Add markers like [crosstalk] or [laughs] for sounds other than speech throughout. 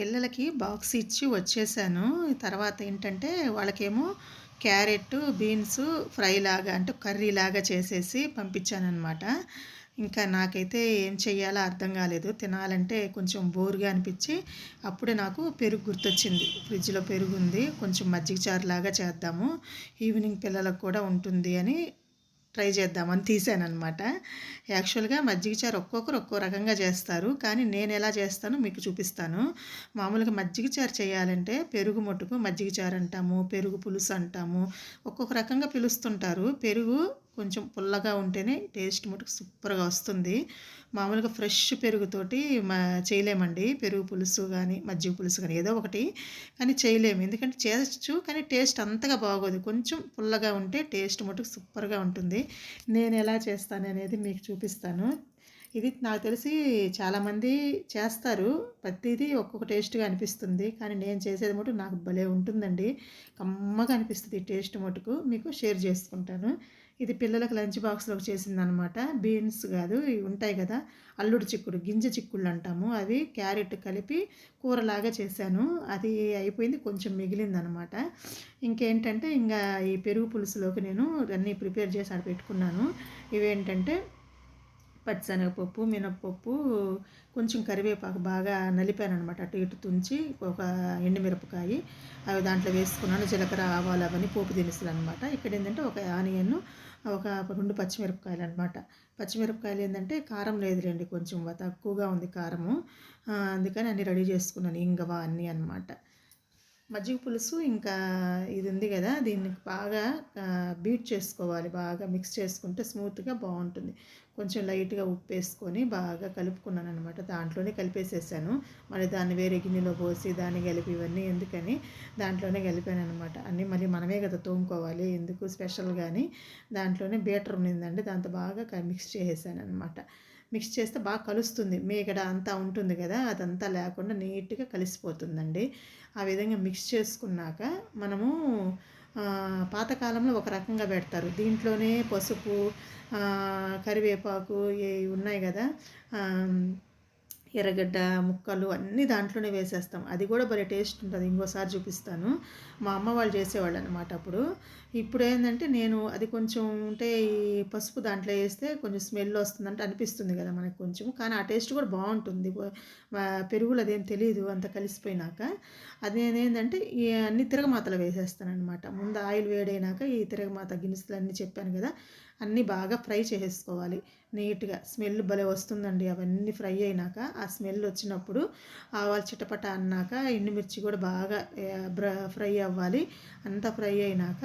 పిల్లలకి బాక్స్ ఇచ్చి వచ్చేసాను. తర్వాత ఏంటంటే వాళ్ళకేమో క్యారెట్ బీన్స్ ఫ్రై లాగా అంటే కర్రీ లాగా చేసేసి పంపించానమాట ఇంకా నాకైతే ఏం చెయ్యాలో అర్థం కాలేదు. తినాలంటే కొంచెం బోరుగా అనిపించి అప్పుడే నాకు పెరుగు గుర్తొచ్చింది. ఫ్రిడ్జ్లో పెరుగు ఉంది. కొంచెం మజ్జిగ చారు లాగా చేద్దాము. ఈవినింగ్ పిల్లలకు కూడా ఉంటుంది అని ట్రై చేద్దామని తీసాను అనమాట యాక్చువల్గా మజ్జిగ చారు ఒక్కొక్కరు ఒక్కో రకంగా చేస్తారు. కానీ నేను ఎలా చేస్తానో మీకు చూపిస్తాను. మామూలుగా మజ్జిగ చారు చేయాలంటే పెరుగు మొట్టుకు మజ్జిగ చారు అంటాము పెరుగు పులుసు అంటాము. ఒక్కొక్క రకంగా పిలుస్తుంటారు. పెరుగు కొంచెం పుల్లగా ఉంటేనే టేస్ట్ మటుకు సూపర్గా వస్తుంది. మామూలుగా ఫ్రెష్ పెరుగుతోటి మా చేయలేమండి. పెరుగు పులుసు కానీ మజ్జిగ పులుసు కానీ ఏదో ఒకటి కానీ చేయలేము. ఎందుకంటే చేయొచ్చు కానీ టేస్ట్ అంతగా బాగోదు. కొంచెం పుల్లగా ఉంటే టేస్ట్ మటుకు సూపర్గా ఉంటుంది. నేను ఎలా చేస్తాను అనేది మీకు చూపిస్తాను. ఇది నాకు తెలిసి చాలామంది చేస్తారు. ప్రతిదీ ఒక్కొక్క టేస్ట్గా అనిపిస్తుంది. కానీ నేను చేసేది మటుకు నాకు భలే ఉంటుందండి. కమ్మగా అనిపిస్తుంది టేస్ట్ మటుకు. మీకు షేర్ చేసుకుంటాను. ఇది పిల్లలకు లంచ్ బాక్స్లోకి చేసిందనమాట. బీన్స్ కాదు ఇవి ఉంటాయి కదా అల్లుడు చిక్కుడు గింజ చిక్కుళ్ళు అంటాము. అవి క్యారెట్ కలిపి కూరలాగా చేశాను. అది అయిపోయింది కొంచెం మిగిలిందనమాట. ఇంకేంటంటే ఇంకా ఈ పెరుగు పులుసులోకి నేను అన్నీ ప్రిపేర్ చేసి ఆడ పెట్టుకున్నాను. ఇవేంటంటే పచ్చిశనగపప్పు మినప్పప్పు కొంచెం కరివేపాకు బాగా నలిపాను అనమాట అటు ఇటు తుంచి ఒక ఎండుమిరపకాయ అవి దాంట్లో వేసుకున్నాను. జీలకర్ర ఆవాలు అవన్నీ పోపు దినుసులు అనమాట. ఇక్కడ ఏంటంటే ఒక ఆనియన్ ఒక రెండు పచ్చిమిరపకాయలు అనమాట పచ్చిమిరపకాయలు ఏంటంటే కారం లేదులేండి కొంచెం తక్కువగా ఉంది కారము. అందుకని అన్నీ రెడీ చేసుకున్నాను ఇంగవా అన్నీ అనమాట మజ్జిగ పులుసు ఇంకా ఇది ఉంది కదా దీన్ని బాగా బీట్ చేసుకోవాలి బాగా మిక్స్ చేసుకుంటే స్మూత్గా బాగుంటుంది కొంచెం లైట్గా ఉప్పు వేసుకొని బాగా కలుపుకున్నాను అనమాట దాంట్లోనే కలిపేసేసాను. మళ్ళీ దాన్ని వేరే గిన్నెలో పోసి దాన్ని కలిపి ఇవన్నీ ఎందుకని దాంట్లోనే కలిపాను అనమాట అన్నీ మళ్ళీ మనమే కదా తోముకోవాలి ఎందుకు స్పెషల్ కానీ దాంట్లోనే బీటర్ ఉన్నిందండి దాంతో బాగా మిక్స్ చేసేసాను అనమాట మిక్స్ చేస్తే బాగా కలుస్తుంది. మేగడ అంతా ఉంటుంది కదా అదంతా లేకుండా నీట్గా కలిసిపోతుందండి. ఆ విధంగా మిక్స్ చేసుకున్నాక మనము పాతకాలంలో ఒక రకంగా పెడతారు. దీంట్లోనే పసుపు కరివేపాకు ఇవి ఉన్నాయి కదా ఎర్రగడ్డ ముక్కలు అన్నీ దాంట్లోనే వేసేస్తాం. అది కూడా భలే టేస్ట్ ఉంటుంది. ఇంకోసారి చూపిస్తాను. మా అమ్మ వాళ్ళు చేసేవాళ్ళు అనమాట అప్పుడు. ఇప్పుడు ఏంటంటే నేను అది కొంచెం ఉంటే ఈ పసుపు దాంట్లో వేస్తే కొంచెం స్మెల్ వస్తుందంటే అనిపిస్తుంది కదా మనకు కొంచెం. కానీ ఆ టేస్ట్ కూడా బాగుంటుంది. పెరుగులు అదేం తెలియదు అంత కలిసిపోయినాక. అది నేనేంటంటే ఈ అన్ని తిరగమాతలు వేసేస్తాను అనమాట ముందు ఆయిల్ వేడైనాక ఈ తిరగమాత గిన్నెలు అన్నీ చెప్పాను కదా. అన్నీ బాగా ఫ్రై చేసుకోవాలి నీట్గా స్మెల్ భలే వస్తుందండి. అవన్నీ ఫ్రై అయినాక ఆ స్మెల్ వచ్చినప్పుడు ఆవాలు చిటపట అన్నాక ఎండుమిర్చి కూడా బాగా ఫ్రై అవ్వాలి. అంతా ఫ్రై అయినాక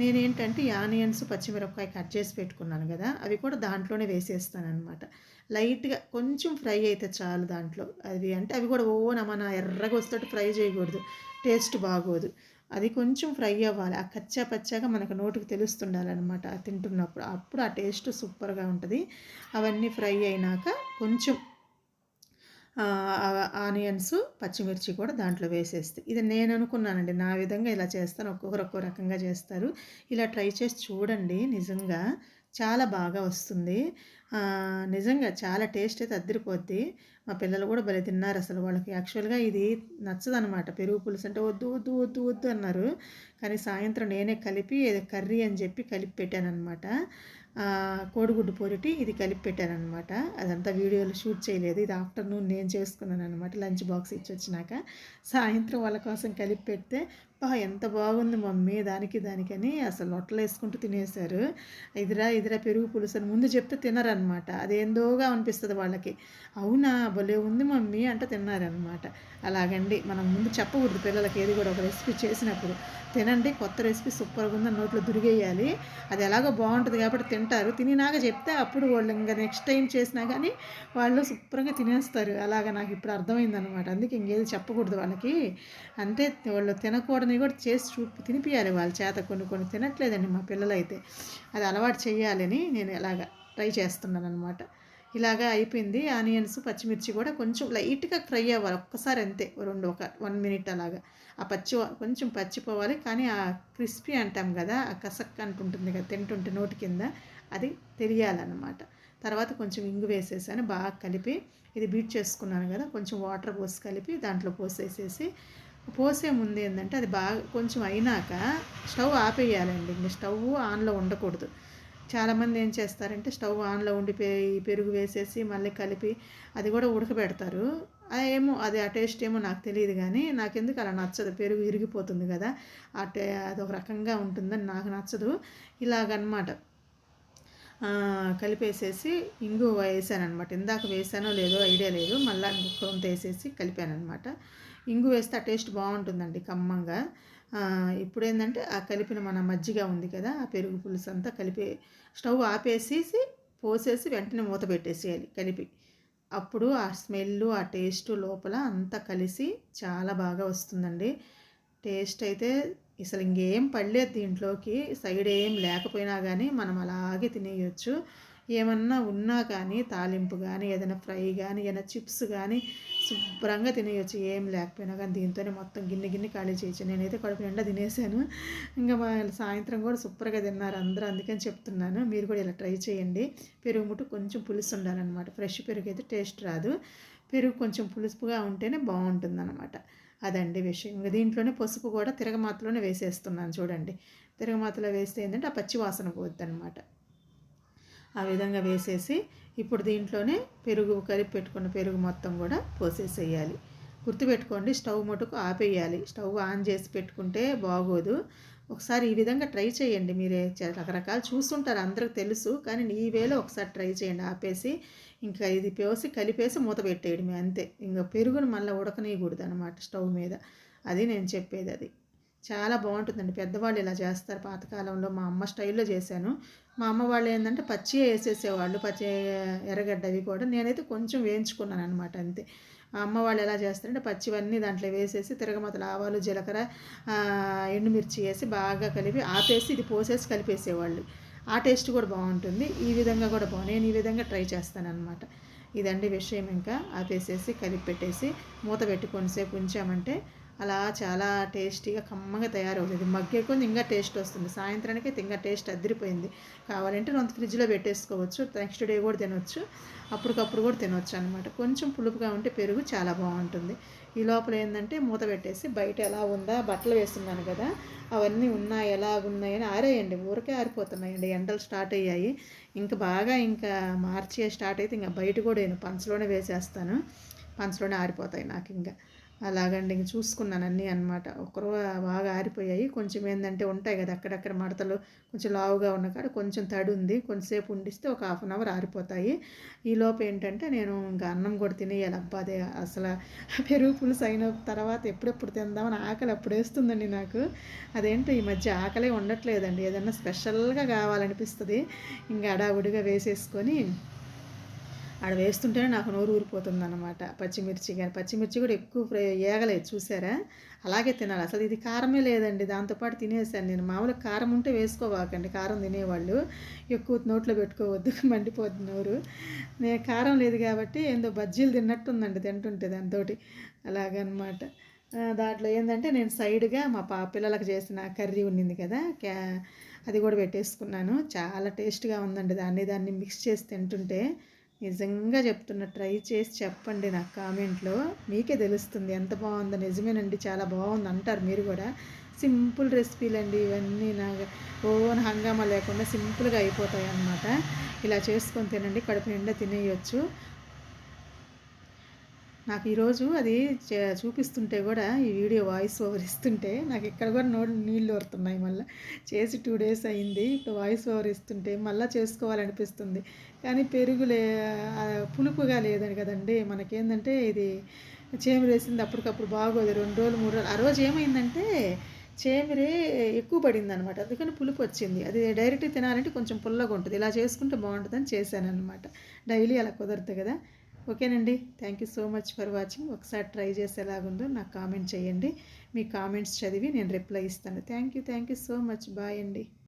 నేనేంటంటే ఆనియన్స్ పచ్చిమిరపకాయ కట్ చేసి పెట్టుకున్నాను కదా అవి కూడా దాంట్లోనే వేసేస్తాను అనమాట లైట్గా కొంచెం ఫ్రై అయితే చాలు దాంట్లో. అవి అంటే అవి కూడా ఓ మన ఎర్రగా వస్తట్టు ఫ్రై చేయకూడదు. టేస్ట్ బాగోదు. అది కొంచెం ఫ్రై అవ్వాలి. ఆ కచ్చా పచ్చాగా మనకు నోటికి తెలుస్తుండాలన్నమాట. తింటున్నప్పుడు అప్పుడు ఆ టేస్ట్ సూపర్గా ఉంటుంది. అవన్నీ ఫ్రై అయినాక కొంచెం ఆనియన్స్ పచ్చిమిర్చి కూడా దాంట్లో వేసేస్తే. ఇది నేను అనుకున్నానండి. నా విధంగా ఇలా చేస్తాను. ఒక్కొక్కరు ఒక్కో రకంగా చేస్తారు. ఇలా ట్రై చేసి చూడండి నిజంగా. చాలా బాగా వస్తుంది. నిజంగా చాలా టేస్ట్ అయితే అద్దరిపోద్ది. మా పిల్లలు కూడా భలే తిన్నారు అసలు వాళ్ళకి. యాక్చువల్గా ఇది నచ్చదనమాట పెరుగు పులుసు అంటే వద్దు వద్దు వద్దు వద్దు అన్నారు. కానీ సాయంత్రం నేనే కలిపి కర్రీ అని చెప్పి కలిపి పెట్టాను అనమాట కోడిగుడ్డు పొరిటి ఇది కలిపి పెట్టానమాట అదంతా వీడియోలు షూట్ చేయలేదు. ఇది ఆఫ్టర్నూన్ నేను చేసుకున్నాను అనమాట లంచ్ బాక్స్ ఇచ్చి వచ్చినాక సాయంత్రం వాళ్ళ కోసం కలిపి పెడితే అబ్బా! ఎంత బాగుంది మమ్మీ! దానికి దానికని అసలు లొట్టలు వేసుకుంటూ తినేశారు. ఇదిరా ఇదిరా పెరుగు పులుసు అని ముందు చెప్తే తినరనమాట. అదేందోగా అనిపిస్తుంది వాళ్ళకి. అవునా? భలే ఉంది మమ్మీ! అంటే తిన్నారనమాట. అలాగండి మనం ముందు చెప్పకూడదు పిల్లలకి ఏది కూడా ఒక రెసిపీ చేసినప్పుడు. తినండి కొత్త రెసిపీ సూపర్గా ఉందని నోట్లో దురిగేయాలి అది ఎలాగో బాగుంటుంది కాబట్టి తింటారు. తినినాక చెప్తే అప్పుడు వాళ్ళు ఇంకా నెక్స్ట్ టైం చేసినా కానీ వాళ్ళు శుభ్రంగా తినేస్తారు. అలాగ నాకు ఇప్పుడు అర్థమైందనమాట. అందుకే ఇంకేది చెప్పకూడదు వాళ్ళకి. అంటే వాళ్ళు తినకూడదు కొన్ని కూడా చేసి చూపి తినిపించాలి వాళ్ళ చేత కొన్ని కొన్ని తినట్లేదండి మా పిల్లలైతే. అది అలవాటు చేయాలని నేను ఇలాగ ట్రై చేస్తున్నాను అనమాట ఇలాగా అయిపోయింది. ఆనియన్స్ పచ్చిమిర్చి కూడా కొంచెం లైట్గా ఫ్రై అవ్వాలి. ఒక్కసారి అంతే. రెండు ఒక వన్ మినిట్ అలాగా. ఆ పచ్చి కొంచెం పచ్చిపోవాలి కానీ ఆ క్రిస్పీ అంటాం కదా ఆ కసక్ అంటుంటుంది కదా తింటుంటే నోటి కింద అది తెలియాలన్నమాట. తర్వాత కొంచెం ఇంగు వేసేసాను. బాగా కలిపి ఇది బీట్ చేసుకున్నాను కదా కొంచెం వాటర్ పోసి కలిపి దాంట్లో పోసేసేసి పోసే ముందు ఏంటంటే అది బాగా కొంచెం అయినాక స్టవ్ ఆపేయాలండి. ఇంక స్టవ్ ఆన్లో ఉండకూడదు. చాలామంది ఏం చేస్తారంటే స్టవ్ ఆన్లో ఉండి పెరుగు వేసేసి మళ్ళీ కలిపి అది కూడా ఉడకబెడతారు. ఏమో అది ఆ టేస్ట్ ఏమో నాకు తెలియదు కానీ నాకెందుకు అలా నచ్చదు. పెరుగు ఇరిగిపోతుంది కదా ఆ టే అది ఒక రకంగా ఉంటుందని నాకు నచ్చదు. ఇలాగనమాట. కలిపేసేసి ఇంగు వేసాను అనమాట ఇందాక వేసానో లేదో ఐడియా లేదు. మళ్ళీ ఇంకొక వేసేసి కలిపాను అనమాట ఇంగు వేస్తే ఆ టేస్ట్ బాగుంటుందండి కమ్మంగా. ఇప్పుడు ఏంటంటే ఆ కలిపిన మన మజ్జిగ ఉంది కదా ఆ పెరుగు పులుసు అంతా కలిపి స్టవ్ ఆపేసేసి పోసేసి వెంటనే మూత పెట్టేసేయాలి కలిపి. అప్పుడు ఆ స్మెల్ ఆ టేస్ట్ లోపల అంతా కలిసి చాలా బాగా వస్తుందండి. టేస్ట్ అయితే అసలు ఇంకేం పడలేదు దీంట్లోకి. సైడ్ ఏం లేకపోయినా కానీ మనం అలాగే తినేయచ్చు. ఏమన్నా ఉన్నా కానీ తాలింపు కానీ ఏదైనా ఫ్రై కానీ ఏదైనా చిప్స్ కానీ శుభ్రంగా తినేయచ్చు. ఏం లేకపోయినా కానీ దీంతోనే మొత్తం గిన్నె గిన్నె ఖాళీ చేయొచ్చు నేనైతే కడుపు నిండా తినేసాను. ఇంకా మా సాయంత్రం కూడా సూపర్గా తిన్నారు అందరూ అందుకని చెప్తున్నాను. మీరు కూడా ఇలా ట్రై చేయండి. పెరుగు ముట్టు కొంచెం పులుసు ఉండాలన్నమాట. ఫ్రెష్ పెరుగు అయితే టేస్ట్ రాదు. పెరుగు కొంచెం పులుసుగా ఉంటేనే బాగుంటుంది అదండి విషయం. ఇంకా దీంట్లోనే పసుపు కూడా తిరగమాతలోనే వేసేస్తున్నాను చూడండి. తిరగమాతలో వేస్తే ఏంటంటే ఆ పచ్చి వాసన పోద్ది అనమాట ఆ విధంగా వేసేసి ఇప్పుడు దీంట్లోనే పెరుగు కలిపి పెట్టుకున్న పెరుగు మొత్తం కూడా పోసేసేయాలి. గుర్తుపెట్టుకోండి స్టవ్ మటుకు ఆపేయాలి. స్టవ్ ఆన్ చేసి పెట్టుకుంటే బాగోదు. ఒకసారి ఈ విధంగా ట్రై చేయండి. మీరే రకరకాలు చూస్తుంటారు అందరికి తెలుసు. కానీ ఈ వేలో ఒకసారి ట్రై చేయండి. ఆపేసి ఇంకా ఇది పోసి కలిపేసి మూత పెట్టేయడమే అంతే. ఇంకా పెరుగును మళ్ళీ ఉడకనీయకూడదు అనమాట స్టవ్ మీద. అది నేను చెప్పేది అది. చాలా బాగుంటుందండి. పెద్దవాళ్ళు ఇలా చేస్తారు. పాతకాలంలో మా అమ్మ స్టైల్లో చేశాను. మా అమ్మ వాళ్ళు ఏంటంటే పచ్చి వేసేసేవాళ్ళు. పచ్చి ఎర్రగడ్డ అవి కూడా. నేనైతే కొంచెం వేయించుకున్నాను అనమాట అంతే. అమ్మ వాళ్ళు ఎలా చేస్తారంటే పచ్చివన్నీ దాంట్లో వేసేసి తిరగమతలు ఆవాలు జీలకర్ర ఎండుమిర్చి వేసి బాగా కలిపి ఆపేసి ఇది పోసేసి కలిపేసేవాళ్ళు. ఆ టేస్ట్ కూడా బాగుంటుంది. ఈ విధంగా కూడా బాగుంది నేను ఈ విధంగా ట్రై చేస్తానన్నమాట. ఇదండి విషయం ఇంకా. ఆపేసేసి కలిపి పెట్టేసి మూత పెట్టి సేపు ఉంచామంటే అలా చాలా టేస్టీగా కమ్మగా తయారవుతుంది. మగ్గే కొంచెం ఇంకా టేస్ట్ వస్తుంది. సాయంత్రానికి ఇంకా టేస్ట్ అదిరిపోయింది. కావాలంటే నొంత ఫ్రిడ్జ్లో పెట్టేసుకోవచ్చు. నెక్స్ట్ డే కూడా తినొచ్చు. అప్పటికప్పుడు కూడా తినొచ్చు అనమాట కొంచెం పులుపుగా ఉంటే పెరుగు చాలా బాగుంటుంది. ఈ లోపల ఏంటంటే మూత పెట్టేసి బయట ఎలా ఉందా బట్టలు వేస్తున్నాను కదా అవన్నీ ఉన్నాయి ఎలా ఉన్నాయని ఆరేయండి. ఊరికే ఆరిపోతున్నాయండి. ఎండలు స్టార్ట్ అయ్యాయి. ఇంకా బాగా ఇంకా మార్చి స్టార్ట్ అయితే ఇంకా బయట కూడా నేను పంచలోనే వేసేస్తాను. పంచలోనే ఆరిపోతాయి నాకు ఇంకా. అలాగండి ఇంక చూసుకున్నాను అన్నీ అనమాట ఒకరు బాగా ఆరిపోయాయి. కొంచెం ఏంటంటే ఉంటాయి కదా అక్కడక్కడ మడతలు కొంచెం లావుగా ఉన్న కాడ కొంచెం తడి ఉంది కొంచెంసేపు ఉండిస్తే ఒక హాఫ్ అన్ అవర్ ఆరిపోతాయి. ఈ లోపు ఏంటంటే నేను ఇంకా అన్నం కూడా తినేయాలి. అబ్బా అదే అసలు పెరుగు పులుసు అయిన తర్వాత ఎప్పుడెప్పుడు తిందామని ఆకలి అప్పుడు వేస్తుందండి నాకు. అదేంటో ఈ మధ్య ఆకలే ఉండట్లేదండి. ఏదన్నా స్పెషల్గా కావాలనిపిస్తుంది. ఇంకా అడావుడిగా వేసేసుకొని ఆడ వేస్తుంటేనే నాకు నోరు ఊరిపోతుంది అనమాట పచ్చిమిర్చి కానీ పచ్చిమిర్చి కూడా ఎక్కువ ఫ్రై ఏగలేదు చూసారా? అలాగే తినాలి. అసలు ఇది కారమే లేదండి. దాంతోపాటు తినేసాను నేను. మామూలుగా కారం ఉంటే వేసుకోవాకండి. కారం తినేవాళ్ళు. ఎక్కువ నోట్లో పెట్టుకోవద్దు [laughs] మండిపోద్ది నోరు. నేను కారం లేదు కాబట్టి ఏందో బజ్జీలు తిన్నట్టుందండి తింటుంటే దాంతోటి. అలాగనమాట. దాంట్లో ఏంటంటే నేను సైడ్గా మా పా పిల్లలకు చేసిన కర్రీ ఉండింది కదా క్యా అది కూడా పెట్టేసుకున్నాను. చాలా టేస్ట్గా ఉందండి. దాన్ని దాన్ని మిక్స్ చేసి తింటుంటే నిజంగా చెప్తున్న ట్రై చేసి చెప్పండి నాకు కామెంట్లో. మీకే తెలుస్తుంది ఎంత బాగుందో. నిజమేనండి చాలా బాగుంది అంటారు మీరు కూడా. సింపుల్ రెసిపీలండి ఇవన్నీ నాకు ఓన్ హంగామా లేకుండా సింపుల్గా అయిపోతాయి అన్నమాట ఇలా చేసుకొని తినండి కడుపు నిండా తినేయచ్చు. నాకు ఈరోజు అది చూపిస్తుంటే కూడా ఈ వీడియో వాయిస్ ఓవర్ ఇస్తుంటే నాకు ఇక్కడ కూడా నోడు నీళ్ళు వరుతున్నాయి మళ్ళీ. చేసి టూ డేస్ అయింది ఇప్పుడు వాయిస్ ఓవర్ ఇస్తుంటే మళ్ళీ చేసుకోవాలనిపిస్తుంది. కానీ పెరుగు లే పులుపుగా లేదని కదండి. మనకేందంటే ఇది చేమరేసింది అప్పటికప్పుడు బాగోదు. రెండు రోజులు మూడు రోజులు. ఆ రోజు ఏమైందంటే చేమిరే ఎక్కువ పడింది అనమాట అందుకని పులుపు వచ్చింది. అది డైరెక్ట్ తినాలంటే కొంచెం పుల్లగా ఉంటుంది. ఇలా చేసుకుంటే బాగుంటుందని చేశానమాట అనమాట డైలీ అలా కుదరదు కదా. ఓకేనండి. Thank you so much for watching ఒకసారి ట్రై చేసేలాగుందో నాకు కామెంట్ చేయండి. మీ కామెంట్స్ చదివి నేను రిప్లై ఇస్తాను. Thank you thank you so much bye అండి.